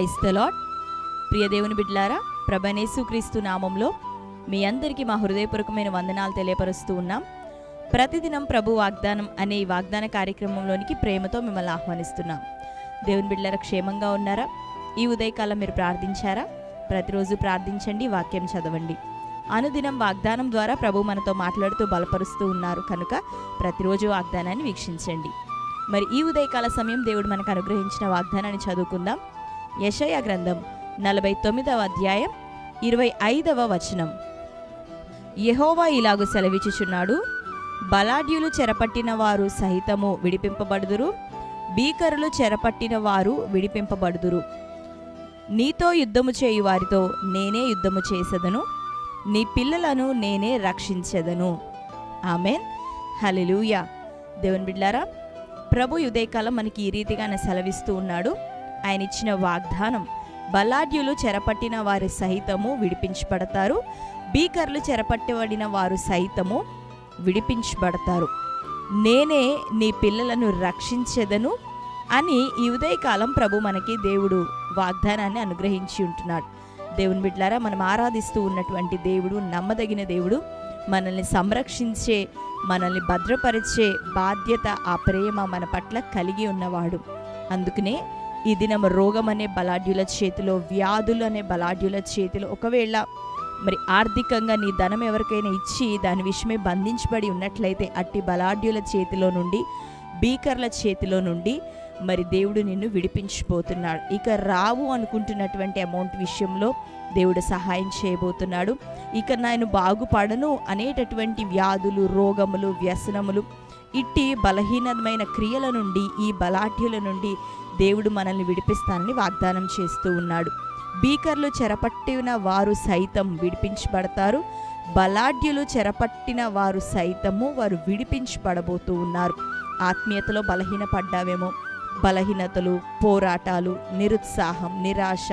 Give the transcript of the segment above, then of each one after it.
క్రైస్తలాడ్ ప్రియ దేవుని బిడ్లారా ప్రభనేసుక్రీస్తు నామంలో మీ అందరికీ మా హృదయపూర్వకమైన వందనాలు తెలియపరుస్తూ ఉన్నాం. ప్రతిదినం ప్రభు వాగ్దానం అనే ఈ వాగ్దాన కార్యక్రమంలోనికి ప్రేమతో మిమ్మల్ని ఆహ్వానిస్తున్నాం. దేవుని బిడ్డలారా క్షేమంగా ఉన్నారా? ఈ ఉదయకాలం మీరు ప్రార్థించారా? ప్రతిరోజు ప్రార్థించండి వాక్యం చదవండి. అనుదినం వాగ్దానం ద్వారా ప్రభు మనతో మాట్లాడుతూ బలపరుస్తూ ఉన్నారు కనుక ప్రతిరోజు వాగ్దానాన్ని వీక్షించండి. మరి ఈ ఉదయకాల సమయం దేవుడు మనకు అనుగ్రహించిన వాగ్దానాన్ని చదువుకుందాం. యషయ గ్రంథం నలభై తొమ్మిదవ అధ్యాయం ఇరవై ఐదవ వచనం. యెహోవా ఇలాగు సెలవిచ్చుచున్నాడు బలాఢ్యులు చెరపట్టిన వారు సహితము విడిపింపబడుదురు భీకరులు చెరపట్టిన వారు విడిపింపబడుదురు. నీతో యుద్ధము చేయు వారితో నేనే యుద్ధము చేసెదను నీ పిల్లలను నేనే రక్షించెదను. ఆమెన్. హలిలూయ దేవుని బిడ్లారా ప్రభు ఉదయకాలం మనకి ఈ రీతిగానే సెలవిస్తూ ఉన్నాడు. ఆయన ఇచ్చిన వాగ్దానం బలాఢ్యులు చెరపట్టిన వారి సహితము విడిపించబడతారు బీకర్లు చెరపట్టబడిన వారు సైతము విడిపించబడతారు. నేనే నీ పిల్లలను రక్షించెదను అని ఈ ఉదయకాలం ప్రభు మనకి దేవుడు వాగ్దానాన్ని అనుగ్రహించి ఉంటున్నాడు. దేవుని బిడ్లారా మనం ఆరాధిస్తూ ఉన్నటువంటి దేవుడు నమ్మదగిన దేవుడు మనల్ని సంరక్షించే మనల్ని భద్రపరిచే బాధ్యత ఆ ప్రేమ మన పట్ల కలిగి ఉన్నవాడు. అందుకనే ఈ దినం రోగం అనే బలాఢ్యుల చేతిలో వ్యాధులు అనే బలాఢ్యుల చేతిలో. ఒకవేళ మరి ఆర్థికంగా నీ ధనం ఎవరికైనా ఇచ్చి దాని విషయమే బంధించబడి ఉన్నట్లయితే అట్టి బలాఢ్యుల చేతిలో నుండి బీకర్ల చేతిలో నుండి మరి దేవుడు నిన్ను విడిపించిపోతున్నాడు. ఇక రావు అనుకుంటున్నటువంటి అమౌంట్ విషయంలో దేవుడు సహాయం చేయబోతున్నాడు. ఇక నేను బాగుపడను అనేటటువంటి వ్యాధులు రోగములు వ్యసనములు ఇట్టి బలహీనమైన క్రియల నుండి ఈ బలాఢ్యుల నుండి దేవుడు మనల్ని విడిపిస్తానని వాగ్దానం చేస్తూ ఉన్నాడు. బీకర్లు చెరపట్టిన వారు సైతం విడిపించబడతారు. బలాఢ్యులు చెరపట్టిన వారు సైతము వారు విడిపించబడబోతూ ఉన్నారు. ఆత్మీయతలో బలహీనపడ్డావేమో బలహీనతలు పోరాటాలు నిరుత్సాహం నిరాశ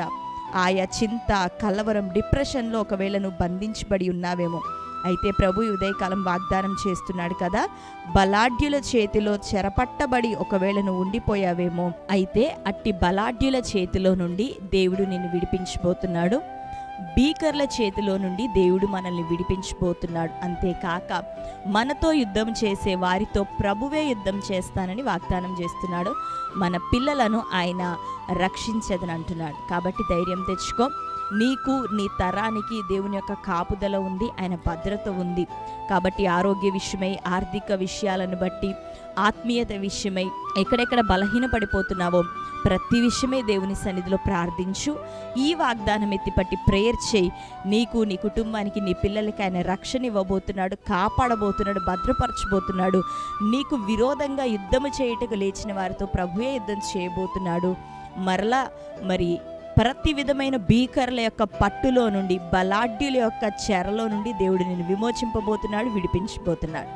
ఆయా చింత కలవరం డిప్రెషన్లో ఒకవేళ నువ్వు బంధించబడి ఉన్నావేమో. అయితే ప్రభు ఉదయకాలం వాగ్దానం చేస్తున్నాడు కదా బలాఢ్యుల చేతిలో చెరపట్టబడి ఒకవేళ నువ్వు ఉండిపోయావేమో. అయితే అట్టి బలాఢ్యుల చేతిలో నుండి దేవుడు నిన్ను విడిపించబోతున్నాడు. బీకర్ల చేతిలో నుండి దేవుడు మనల్ని విడిపించబోతున్నాడు. అంతేకాక మనతో యుద్ధం చేసే వారితో ప్రభువే యుద్ధం చేస్తానని వాగ్దానం చేస్తున్నాడు. మన పిల్లలను ఆయన రక్షించదని అంటున్నాడు కాబట్టి ధైర్యం తెచ్చుకో. నీకు నీ తరానికి దేవుని యొక్క కాపుదల ఉంది ఆయన భద్రత ఉంది. కాబట్టి ఆరోగ్య విషయమై ఆర్థిక విషయాలను బట్టి ఆత్మీయత విషయమై ఎక్కడెక్కడ బలహీనపడిపోతున్నావో ప్రతి విషయమే దేవుని సన్నిధిలో ప్రార్థించు. ఈ వాగ్దానం ఎత్తిపట్టి ప్రేయర్ చేయి. నీకు నీ కుటుంబానికి నీ పిల్లలకి ఆయన రక్షణ ఇవ్వబోతున్నాడు కాపాడబోతున్నాడు భద్రపరచబోతున్నాడు. నీకు విరోధంగా యుద్ధము చేయుటకు లేచిన వారితో ప్రభువే యుద్ధం చేయబోతున్నాడు. మరలా మరి ప్రతి విధమైన భీకరుల యొక్క పట్టులో నుండి బలాఢ్యుల యొక్క చెరలో నుండి దేవుడు నిన్ను విమోచింపబోతున్నాడు విడిపించబోతున్నాడు.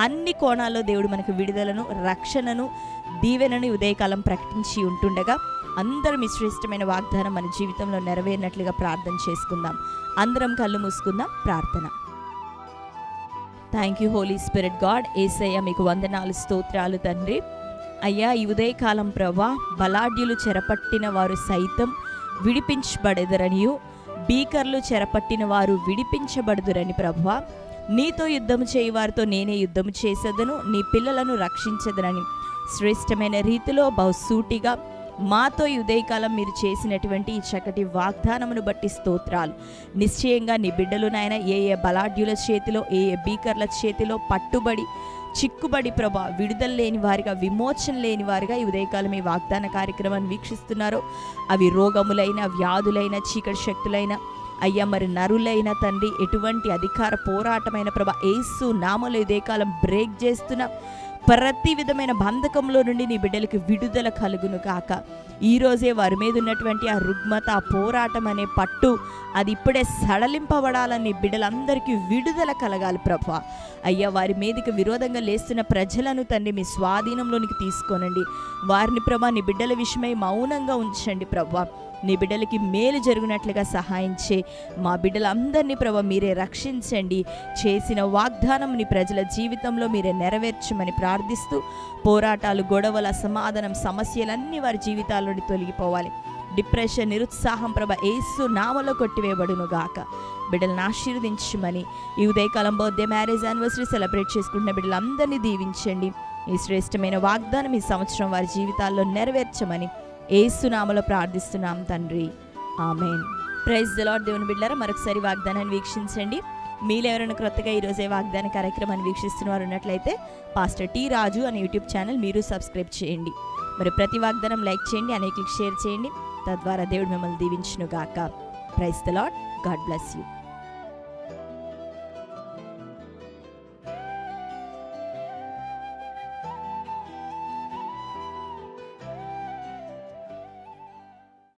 అన్ని కోణాల్లో దేవుడు మనకు విడుదలను రక్షణను దీవెనను ఉదయకాలం ప్రకటించి ఉంటుండగా అందరం ఈ శ్రేష్టమైన వాగ్దానం మన జీవితంలో నెరవేరినట్లుగా ప్రార్థన చేసుకుందాం. అందరం కళ్ళు మూసుకుందాం ప్రార్థన. Thank you holy spirit god Yesayya మీకు వందనాలు స్తోత్రాలు తండ్రి. అయ్యా ఈ ఉదయకాలం ప్రభా బలాఢ్యులు చెరపట్టిన వారు సైతం విడిపించబడెదరనియు. బీకర్లు చెరపట్టిన వారు విడిపించబడదురని ప్రభా నీతో యుద్ధము చేయి వారితో నేనే యుద్ధము చేసేదను. నీ పిల్లలను రక్షించదనని. శ్రేష్టమైన రీతిలో బహుసూటిగా మాతో ఈ ఉదయకాలం మీరు చేసినటువంటి ఈ చక్కటి వాగ్దానమును బట్టి స్తోత్రాలు. నిశ్చయంగా నీ బిడ్డలు నాయన ఏ ఏ బలాఢ్యుల చేతిలో ఏ ఏ బీకర్ల చేతిలో పట్టుబడి చిక్కుబడి ప్రభా విడుదల లేని వారిగా విమోచన లేని వారిగా ఈ ఉదయకాలం ఈ వాగ్దాన కార్యక్రమాన్ని వీక్షిస్తున్నారో అవి రోగములైన వ్యాధులైన చీకటి శక్తులైన అయ్యా మరి నరులైన తండ్రి ఎటువంటి అధికార పోరాటమైన ప్రభా ఏసు నామలు ఉదయకాలం బ్రేక్ చేస్తున్న ప్రతి విధమైన బంధకంలో నుండి నీ బిడ్డలకి విడుదల కలుగును కాక ఈరోజే వారి మీద ఉన్నటువంటి ఆ రుగ్మత ఆ పోరాటం అనే పట్టు అది ఇప్పుడే సడలింపబడాలని బిడ్డలందరికీ విడుదల కలగాలి ప్రభా. అయ్యా వారి మీదకి విరోధంగా లేస్తున్న ప్రజలను తండ్రి మీ స్వాధీనంలోనికి తీసుకోనండి. వారిని ప్రభా నీ బిడ్డల విషయమై మౌనంగా ఉంచండి ప్రభా. నీ బిడ్డలకి మేలు జరిగినట్లుగా సహాయం చే. మా బిడ్డలందరినీ ప్రభా మీరే రక్షించండి. చేసిన వాగ్దానం నీ ప్రజల జీవితంలో మీరే నెరవేర్చమని ప్రార్థిస్తూ పోరాటాలు గొడవల సమాధానం సమస్యలన్నీ వారి జీవితాల నుండి తొలగిపోవాలి. డిప్రెషన్ నిరుత్సాహం ప్రభ ఏసు నామలో కొట్టివేయబడును గాక బిడ్డలను ఆశీర్వదించమని ఈ ఉదయకాలం బర్త్డే మ్యారేజ్ యానివర్సరీ సెలబ్రేట్ చేసుకుంటున్న బిడ్డలందరినీ దీవించండి. ఈ శ్రేష్టమైన వాగ్దానం ఈ సంవత్సరం వారి జీవితాల్లో నెరవేర్చమని ఏసునామలో ప్రార్థిస్తున్నాం తండ్రి. ఆమెన్. ప్రైజ్ లార్డ్ దేవుని బిడ్డారా మరొకసారి వాగ్దానాన్ని వీక్షించండి. మీలో ఎవరైనా క్రొత్తగా ఈరోజే వాగ్దాన కార్యక్రమాన్ని వీక్షిస్తున్న వారు ఉన్నట్లయితే పాస్టర్ టీ రాజు అనే యూట్యూబ్ ఛానల్ మీరు సబ్స్క్రైబ్ చేయండి. మరి ప్రతి వాగ్దానం లైక్ చేయండి అనేకలకు షేర్ చేయండి. తద్వారా దేవుడు మిమ్మల్ని దీవించును గాక praise the lord god bless you.